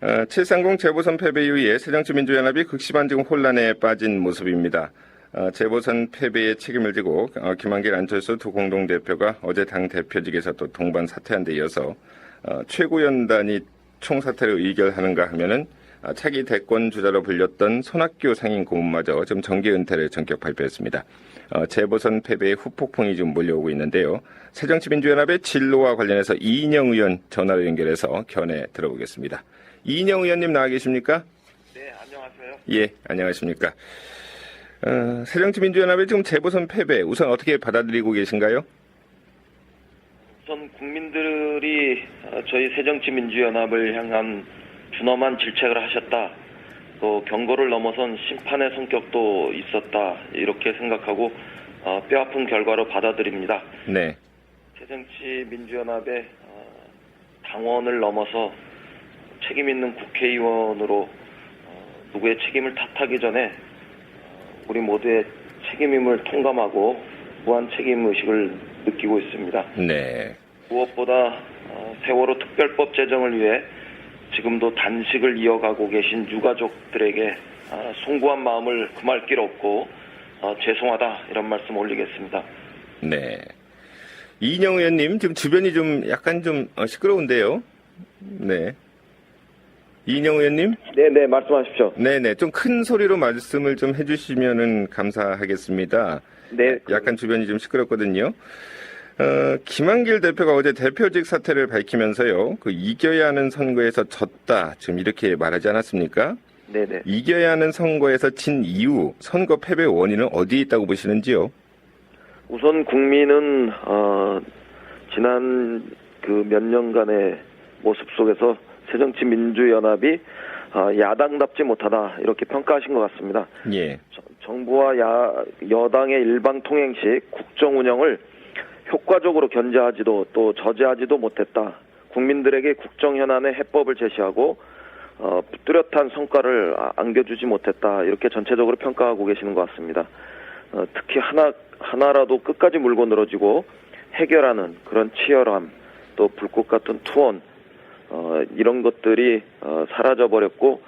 어, 730 재보선 패배 이후에 새정치민주연합이 극심한 지금 혼란에 빠진 모습입니다. 어, 재보선 패배의 책임을 지고 어, 김한길 안철수 두 공동대표가 어제 당 대표직에서 또 동반 사퇴한 데 이어서 어, 최고연단이 총사퇴를 의결하는가 하면은 아, 차기 대권 주자로 불렸던 손학규 상임 고문마저 지금 정계 은퇴를 전격 발표했습니다. 어, 재보선 패배의 후폭풍이 좀 몰려오고 있는데요. 새정치민주연합의 진로와 관련해서 이인영 의원 전화로 연결해서 견해 들어보겠습니다. 이인영 의원님 나와 계십니까? 네, 안녕하세요. 예, 안녕하십니까. 어, 새정치민주연합의 지금 재보선 패배 우선 어떻게 받아들이고 계신가요? 우선 국민들이 어, 저희 새정치민주연합을 향한 준엄한 질책을 하셨다. 또 경고를 넘어선 심판의 성격도 있었다. 이렇게 생각하고 어, 뼈아픈 결과로 받아들입니다. 네, 새정치민주연합의 어, 당원을 넘어서 책임 있는 국회의원으로 어, 누구의 책임을 탓하기 전에 어, 우리 모두의 책임임을 통감하고 무한 책임 의식을 느끼고 있습니다. 네, 무엇보다 어, 세월호 특별법 제정을 위해 지금도 단식을 이어가고 계신 유가족들에게 아, 송구한 마음을 금할 길 없고 어, 죄송하다 이런 말씀 올리겠습니다. 네. 이인영 의원님 지금 주변이 좀 약간 좀 어, 시끄러운데요. 네. 이인영 의원님? 네, 네 말씀하십시오. 네네. 좀 큰 소리로 말씀을 좀 해주시면은 감사하겠습니다. 네, 약간 주변이 좀 시끄럽거든요. 어, 김한길 대표가 어제 대표직 사퇴를 밝히면서요. 그 이겨야 하는 선거에서 졌다. 지금 이렇게 말하지 않았습니까? 네, 네. 이겨야 하는 선거에서 진 이후 선거 패배 원인은 어디에 있다고 보시는지요? 우선 국민은 어, 지난 그 몇 년간의 모습 속에서 새정치민주연합이 어, 야당답지 못하다 이렇게 평가하신 것 같습니다. 예. 저- 정부와 야, 여당의 일방 통행 시 국정 운영을 효과적으로 견제하지도 또 저지하지도 못했다. 국민들에게 국정 현안의 해법을 제시하고 어, 뚜렷한 성과를 아- 안겨주지 못했다. 이렇게 전체적으로 평가하고 계시는 것 같습니다. 어, 특히 하나 하나라도 끝까지 물고 늘어지고 해결하는 그런 치열함, 또 불꽃 같은 투혼, 어, 이런 것들이 어, 사라져 버렸고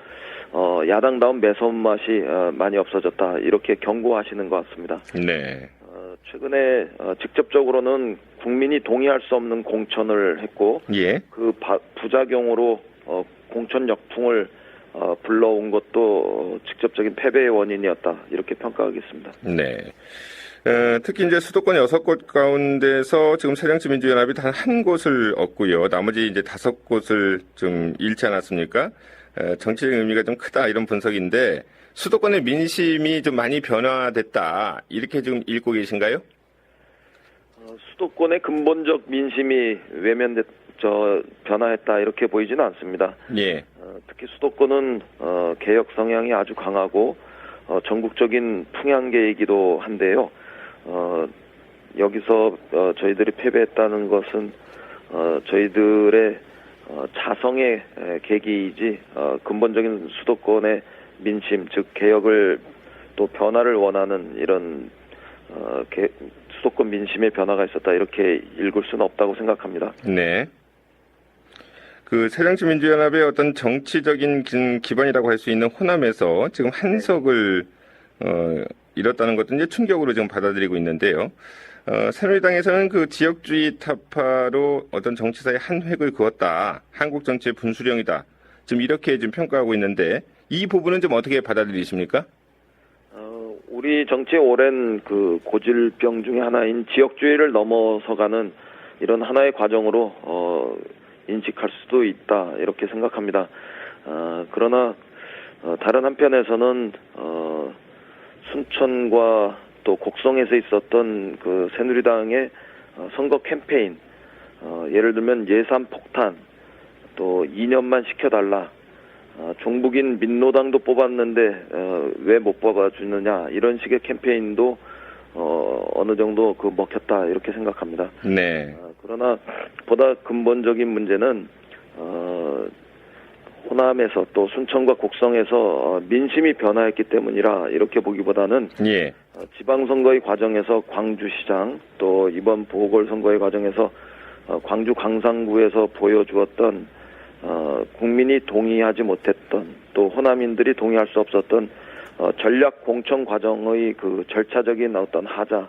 어, 야당다운 매서운 맛이 어, 많이 없어졌다 이렇게 경고하시는 것 같습니다. 네. 어, 최근에 어, 직접적으로는 국민이 동의할 수 없는 공천을 했고 예. 그 바- 부작용으로 어, 공천 역풍을 어, 불러온 것도 어, 직접적인 패배의 원인이었다 이렇게 평가하겠습니다. 네. 어, 특히 이제 수도권 여섯 곳 가운데서 지금 새정치민주연합이 단 한 곳을 얻고요. 나머지 이제 다섯 곳을 좀 잃지 않았습니까? 어, 정치적 의미가 좀 크다 이런 분석인데 수도권의 민심이 좀 많이 변화됐다 이렇게 지금 읽고 계신가요? 어, 수도권의 근본적 민심이 외면됐 저 변화했다 이렇게 보이지는 않습니다. 예. 어, 특히 수도권은 어, 개혁 성향이 아주 강하고 어, 전국적인 풍향계이기도 한데요. 어, 여기서 어, 저희들이 패배했다는 것은 어, 저희들의 어, 자성의 에, 계기이지 어, 근본적인 수도권의 민심 즉 개혁을 또 변화를 원하는 이런 어, 개- 수도권 민심의 변화가 있었다 이렇게 읽을 수는 없다고 생각합니다. 네. 그 새정치민주연합의 어떤 정치적인 기- 기반이라고 할 수 있는 호남에서 지금 한석을 어, 잃었다는 것도 이제 충격으로 지금 받아들이고 있는데요. 어, 새누리당에서는 그 지역주의 타파로 어떤 정치사의 한 획을 그었다. 한국 정치의 분수령이다. 지금 이렇게 지금 평가하고 있는데 이 부분은 좀 어떻게 받아들이십니까? 어, 우리 정치의 오랜 그 고질병 중에 하나인 지역주의를 넘어서가는 이런 하나의 과정으로 어, 인식할 수도 있다 이렇게 생각합니다. 어, 그러나 어, 다른 한편에서는 어, 순천과 또 곡성에서 있었던 그 새누리당의 어, 선거 캠페인 어, 예를 들면 예산 폭탄 또 2년만 시켜달라 어, 종북인 민노당도 뽑았는데 어, 왜못 뽑아주느냐 이런 식의 캠페인도 어, 어느 정도 그 먹혔다 이렇게 생각합니다. 네. 어, 그러나 보다 근본적인 문제는 어, 호남에서 또 순천과 곡성에서 어, 민심이 변화했기 때문이라 이렇게 보기보다는 예. 어, 지방선거의 과정에서 광주시장 또 이번 보궐선거의 과정에서 어, 광주 광산구에서 보여주었던 어, 국민이 동의하지 못했던 또 호남인들이 동의할 수 없었던 어, 전략 공천 과정의 그 절차적인 어떤 하자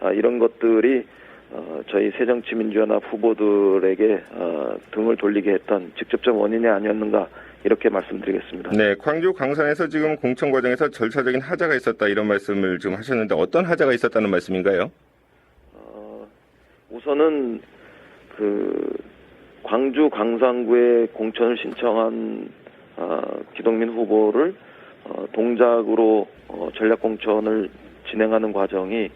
아, 이런 것들이 어, 저희 새정치민주연합 후보들에게 어, 등을 돌리게 했던 직접적 원인이 아니었는가 이렇게 말씀드리겠습니다. 네, 광주 광산에서 지금 공천 과정에서 절차적인 하자가 있었다 이런 말씀을 지금 하셨는데 어떤 하자가 있었다는 말씀인가요? 어, 우선은 그 광주 광산구에 공천을 신청한 어, 기동민 후보를 어, 동작으로 어, 전략 공천을 진행하는 과정이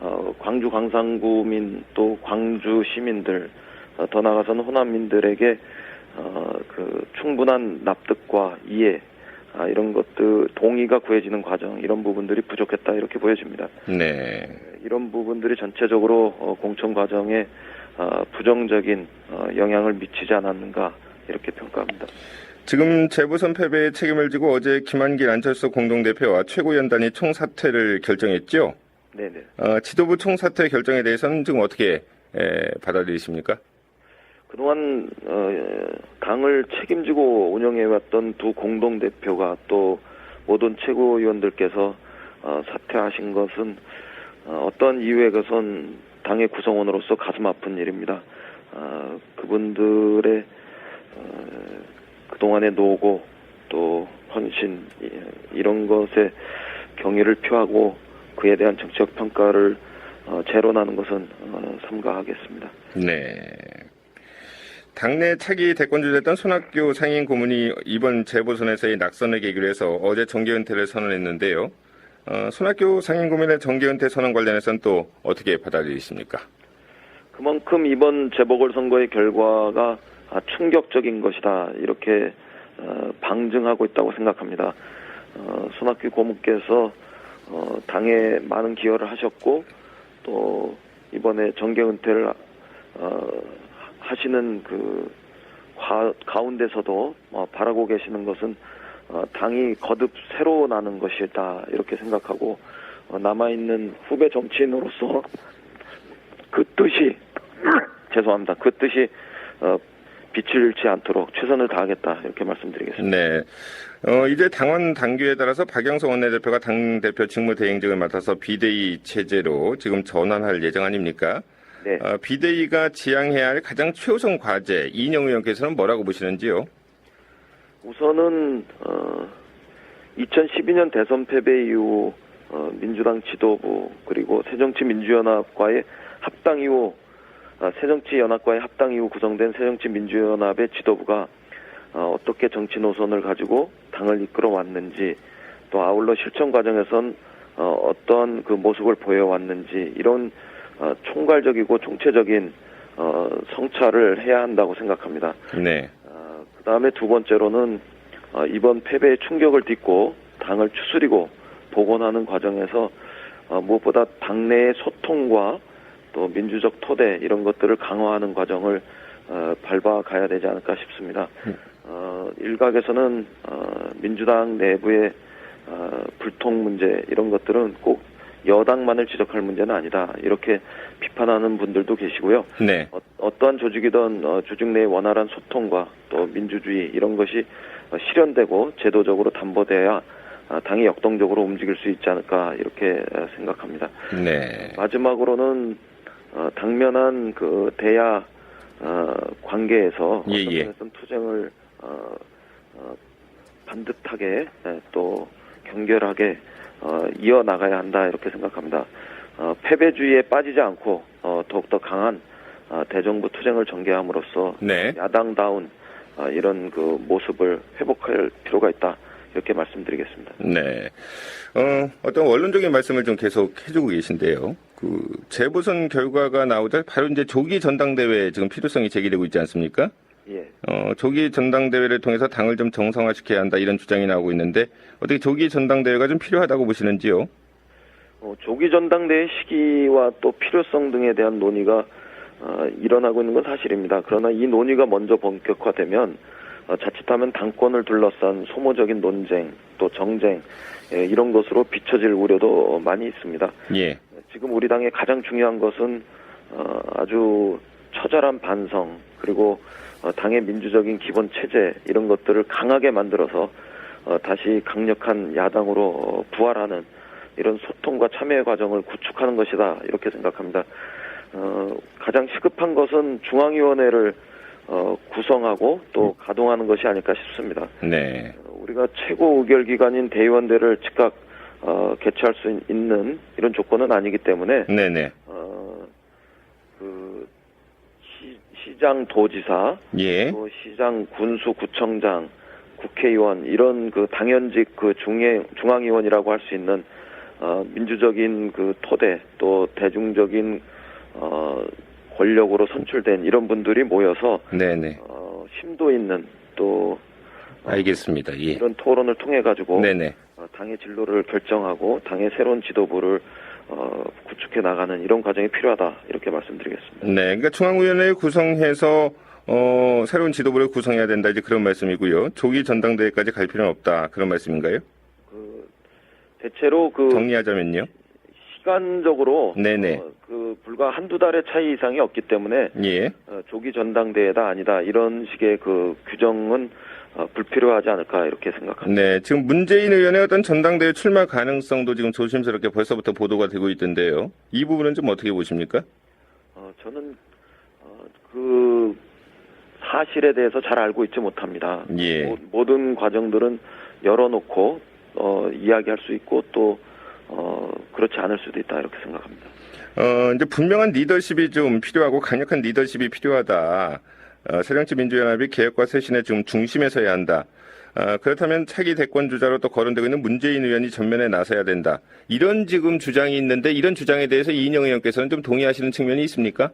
어, 광주 광산구민 또 광주 시민들 어, 더 나아가서는 호남민들에게 어, 그 충분한 납득과 이해 아, 이런 것들 동의가 구해지는 과정 이런 부분들이 부족했다 이렇게 보여집니다. 네. 이런 부분들이 전체적으로 어, 공천 과정에 어, 부정적인 어, 영향을 미치지 않았는가 이렇게 평가합니다. 지금 재보선 패배에 책임을 지고 어제 김한길 안철수 공동대표와 최고연단이 총사퇴를 결정했죠. 네네. 어, 지도부 총사퇴 결정에 대해서는 지금 어떻게 에, 받아들이십니까? 그동안 어, 당을 책임지고 운영해왔던 두 공동 대표가 또 모든 최고위원들께서 어, 사퇴하신 것은 어, 어떤 이유에 그것은 당의 구성원으로서 가슴 아픈 일입니다. 어, 그분들의 어, 그동안의 노고 또 헌신 이- 이런 것에 경의를 표하고 그에 대한 정치적 평가를 어, 재론하는 것은 어, 삼가하겠습니다. 네. 당내 차기 대권주자였던 손학규 상임 고문이 이번 재보선에서의 낙선을 계기로 해서 어제 정계 은퇴를 선언했는데요. 어, 손학규 상임 고문의 정계 은퇴 선언 관련해서는 또 어떻게 받아들이십니까? 그만큼 이번 재보궐선거의 결과가 아, 충격적인 것이다 이렇게 어, 방증하고 있다고 생각합니다. 어, 손학규 고문께서 어, 당에 많은 기여를 하셨고 또 이번에 정계 은퇴를 어, 하시는 그 가, 가운데서도 어, 바라고 계시는 것은 어, 당이 거듭 새로 나는 것이다 이렇게 생각하고 어, 남아 있는 후배 정치인으로서 그 뜻이 죄송합니다. 그 뜻이 어, 빛을 잃지 않도록 최선을 다하겠다 이렇게 말씀드리겠습니다. 네. 어, 이제 당원 당규에 따라서 박영석 원내대표가 당대표 직무 대행직을 맡아서 비대위 체제로 지금 전환할 예정 아닙니까? 네. 어, 비대위가 지향해야 할 가장 최우선 과제 이인영 의원께서는 뭐라고 보시는지요? 우선은 어, 2012년 대선 패배 이후 어, 민주당 지도부 그리고 새정치민주연합과의 합당 이후 아, 새정치연합과의 합당 이후 구성된 새정치민주연합의 지도부가 어, 어떻게 정치 노선을 가지고 당을 이끌어 왔는지 또 아울러 실천 과정에선 어, 어떤 그 모습을 보여왔는지 이런 어, 총괄적이고 총체적인 어, 성찰을 해야 한다고 생각합니다. 네. 그 다음에 두 번째로는 어, 이번 패배의 충격을 딛고 당을 추스리고 복원하는 과정에서 어, 무엇보다 당내의 소통과 또 민주적 토대 이런 것들을 강화하는 과정을 어, 밟아가야 되지 않을까 싶습니다. 어, 일각에서는 어, 민주당 내부의 어, 불통 문제 이런 것들은 꼭 여당만을 지적할 문제는 아니다 이렇게 비판하는 분들도 계시고요. 네. 어, 떠한 조직이든 어, 조직 내의 원활한 소통과 또 민주주의 이런 것이 어, 실현되고 제도적으로 담보돼야 아, 당이 역동적으로 움직일 수 있지 않을까 이렇게 어, 생각합니다. 네. 마지막으로는 어, 당면한 그 대야 어, 관계에서 예, 예. 어떤 투쟁을 어, 어, 반듯하게 예, 또 경결하게 어, 이어 나가야 한다 이렇게 생각합니다. 어, 패배주의에 빠지지 않고 어, 더욱더 강한 어, 대정부 투쟁을 전개함으로써 네. 야당다운 어, 이런 그 모습을 회복할 필요가 있다 이렇게 말씀드리겠습니다. 네. 어, 어떤 원론적인 말씀을 좀 계속 해주고 계신데요. 그, 재보선 결과가 나오자 바로 이제 조기 전당대회 지금 필요성이 제기되고 있지 않습니까? 예. 어, 조기 전당대회를 통해서 당을 좀 정상화시켜야 한다 이런 주장이 나오고 있는데 어떻게 조기 전당대회가 좀 필요하다고 보시는지요? 어, 조기 전당대회 시기와 또 필요성 등에 대한 논의가 어, 일어나고 있는 건 사실입니다. 그러나 이 논의가 먼저 본격화되면 어, 자칫하면 당권을 둘러싼 소모적인 논쟁 또 정쟁 예, 이런 것으로 비춰질 우려도 많이 있습니다. 예. 지금 우리 당의 가장 중요한 것은 어, 아주 처절한 반성 그리고 어, 당의 민주적인 기본 체제 이런 것들을 강하게 만들어서 어, 다시 강력한 야당으로 어, 부활하는 이런 소통과 참여의 과정을 구축하는 것이다 이렇게 생각합니다. 어, 가장 시급한 것은 중앙위원회를 어, 구성하고 또 가동하는 것이 아닐까 싶습니다. 네. 어, 우리가 최고 의결 기관인 대의원대를 즉각 어, 개최할 수 있는 이런 조건은 아니기 때문에 네네. 어, 그 시, 시장 도지사 예. 또 시장 군수 구청장 국회의원 이런 그 당연직 그 중에 중앙위원이라고 할 수 있는 어, 민주적인 그 토대 또 대중적인 어, 권력으로 선출된 이런 분들이 모여서 네네. 어, 심도 있는 또 어, 알겠습니다. 예. 이런 토론을 통해 가지고 네네. 어, 당의 진로를 결정하고 당의 새로운 지도부를 어, 구축해 나가는 이런 과정이 필요하다 이렇게 말씀드리겠습니다. 네. 그러니까 중앙위원회 구성해서 어, 새로운 지도부를 구성해야 된다 이제 그런 말씀이고요. 조기 전당대회까지 갈 필요는 없다 그런 말씀인가요? 그 대체로 그 정리하자면요. 시간적으로 네네. 어, 그 불과 한두 달의 차이 이상이 없기 때문에 예. 어, 조기 전당대회다 아니다 이런 식의 그 규정은 어, 불필요하지 않을까 이렇게 생각합니다. 네. 지금 문재인 의원의 어떤 전당대회 출마 가능성도 지금 조심스럽게 벌써부터 보도가 되고 있던데요. 이 부분은 좀 어떻게 보십니까? 어, 저는 어, 그 사실에 대해서 잘 알고 있지 못합니다. 예. 모, 모든 과정들은 열어놓고 어, 이야기할 수 있고 또 어, 그렇지 않을 수도 있다 이렇게 생각합니다. 어, 이제 분명한 리더십이 좀 필요하고 강력한 리더십이 필요하다. 어, 새정치 민주연합이 개혁과 쇄신의 좀 중심에 서야 한다. 어, 그렇다면 차기 대권 주자로 또 거론되고 있는 문재인 의원이 전면에 나서야 된다. 이런 지금 주장이 있는데 이런 주장에 대해서 이인영 의원께서는 좀 동의하시는 측면이 있습니까?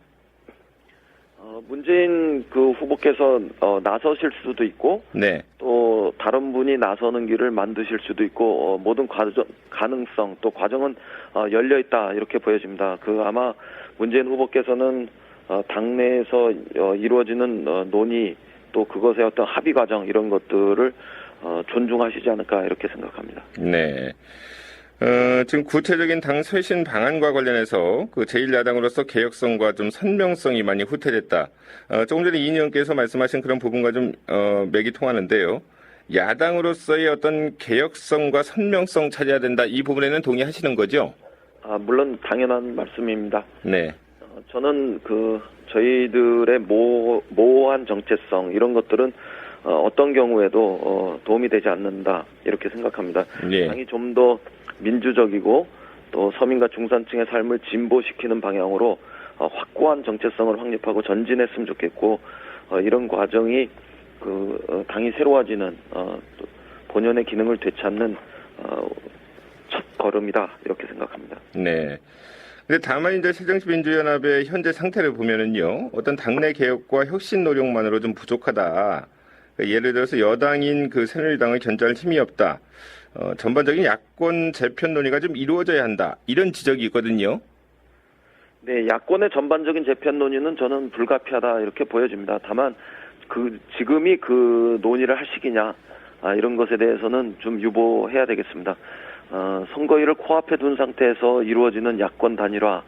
어, 문재인 그 후보께서 어, 나서실 수도 있고 네. 또 다른 분이 나서는 길을 만드실 수도 있고 어, 모든 과정 가능성 또 과정은 어, 열려 있다 이렇게 보여집니다. 그 아마 문재인 후보께서는 어, 당내에서 어, 이루어지는 어, 논의 또 그것의 어떤 합의 과정 이런 것들을 어, 존중하시지 않을까 이렇게 생각합니다. 네. 어, 지금 구체적인 당 쇄신 방안과 관련해서 그 제1야당으로서 개혁성과 좀 선명성이 많이 후퇴됐다. 어, 조금 전에 이 의원께서 말씀하신 그런 부분과 좀 어, 맥이 통하는데요. 야당으로서의 어떤 개혁성과 선명성 찾아야 된다. 이 부분에는 동의하시는 거죠? 아, 물론 당연한 말씀입니다. 네. 어, 저는 그 저희들의 모, 모호한 정체성 이런 것들은 어, 어떤 경우에도 어, 도움이 되지 않는다 이렇게 생각합니다. 예. 당이 좀 더 민주적이고 또 서민과 중산층의 삶을 진보시키는 방향으로 어, 확고한 정체성을 확립하고 전진했으면 좋겠고 어, 이런 과정이 그 어, 당이 새로워지는 어, 또 본연의 기능을 되찾는 어, 첫 걸음이다 이렇게 생각합니다. 네. 근데 다만 이제 새정치 민주연합의 현재 상태를 보면은요, 어떤 당내 개혁과 혁신 노력만으로 좀 부족하다. 그러니까 예를 들어서 여당인 그 새누리당을 견제할 힘이 없다. 어, 전반적인 야권 재편 논의가 좀 이루어져야 한다. 이런 지적이 있거든요. 네, 야권의 전반적인 재편 논의는 저는 불가피하다 이렇게 보여집니다. 다만 그 지금이 그 논의를 할 시기냐 아, 이런 것에 대해서는 좀 유보해야 되겠습니다. 어, 선거일을 코앞에 둔 상태에서 이루어지는 야권 단일화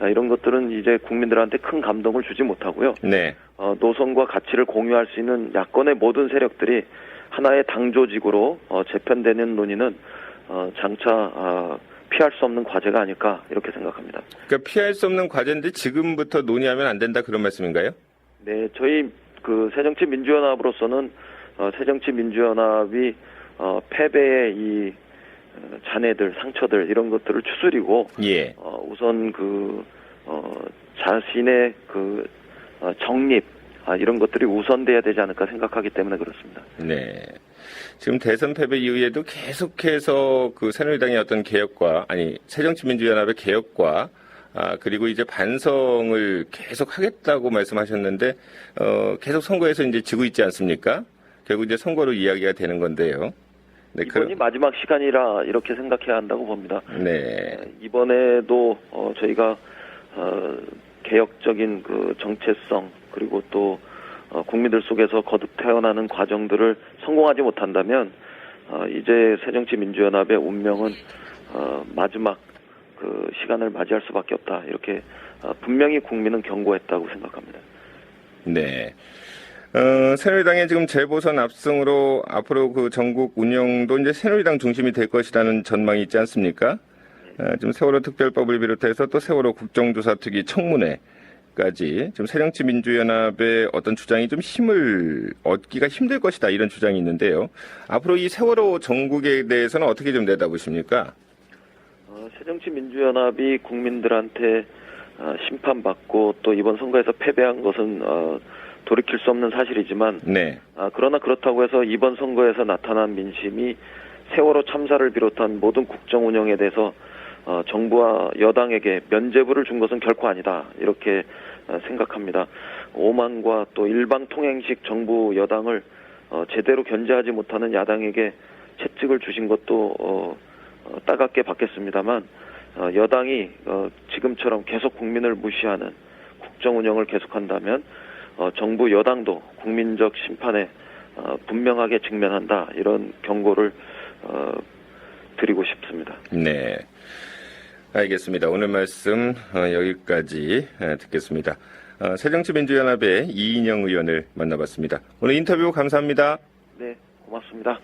아, 이런 것들은 이제 국민들한테 큰 감동을 주지 못하고요. 네. 어, 노선과 가치를 공유할 수 있는 야권의 모든 세력들이 하나의 당 조직으로 어, 재편되는 논의는 어, 장차 아, 피할 수 없는 과제가 아닐까 이렇게 생각합니다. 그러니까 피할 수 없는 과제인데 지금부터 논의하면 안 된다 그런 말씀인가요? 네, 저희 그 새정치 민주연합으로서는 어, 새정치 민주연합이 어, 패배의 이 어, 잔해들, 상처들 이런 것들을 추스리고 예. 어, 우선 그 어, 자신의 그 어, 정립 아, 이런 것들이 우선돼야 되지 않을까 생각하기 때문에 그렇습니다. 네. 지금 대선 패배 이후에도 계속해서 그 새누리당의 어떤 개혁과 아니 새정치민주연합의 개혁과 아 그리고 이제 반성을 계속 하겠다고 말씀하셨는데 어 계속 선거에서 이제 지고 있지 않습니까? 결국 이제 선거로 이야기가 되는 건데요. 네, 이번이 마지막 시간이라 이렇게 생각해야 한다고 봅니다. 네. 이번에도 어, 저희가 어, 개혁적인 그 정체성 그리고 또 어, 국민들 속에서 거듭 태어나는 과정들을 성공하지 못한다면 어, 이제 새정치민주연합의 운명은 어, 마지막 그 시간을 맞이할 수밖에 없다 이렇게 어, 분명히 국민은 경고했다고 생각합니다. 네. 어, 새누리당의 지금 재보선 압승으로 앞으로 그 전국 운영도 이제 새누리당 중심이 될 것이라는 전망이 있지 않습니까? 어, 지금 세월호 특별법을 비롯해서 또 세월호 국정조사 특위 청문회까지 지금 새정치 민주연합의 어떤 주장이 좀 힘을 얻기가 힘들 것이다 이런 주장이 있는데요. 앞으로 이 세월호 전국에 대해서는 어떻게 좀 내다보십니까? 어, 새정치 민주연합이 국민들한테 어, 심판받고 또 이번 선거에서 패배한 것은 어, 돌이킬 수 없는 사실이지만 네. 아, 그러나 그렇다고 해서 이번 선거에서 나타난 민심이 세월호 참사를 비롯한 모든 국정 운영에 대해서 어, 정부와 여당에게 면죄부를 준 것은 결코 아니다 이렇게 어, 생각합니다. 오만과 또 일방 통행식 정부 여당을 어, 제대로 견제하지 못하는 야당에게 채찍을 주신 것도 어, 어, 따갑게 받겠습니다만 어, 여당이 어, 지금처럼 계속 국민을 무시하는 국정 운영을 계속한다면 어, 정부 여당도 국민적 심판에 어, 분명하게 직면한다 이런 경고를 어, 드리고 싶습니다. 네. 알겠습니다. 오늘 말씀 어, 여기까지 어, 듣겠습니다. 어, 새정치민주연합의 이인영 의원을 만나봤습니다. 오늘 인터뷰 감사합니다. 네, 고맙습니다.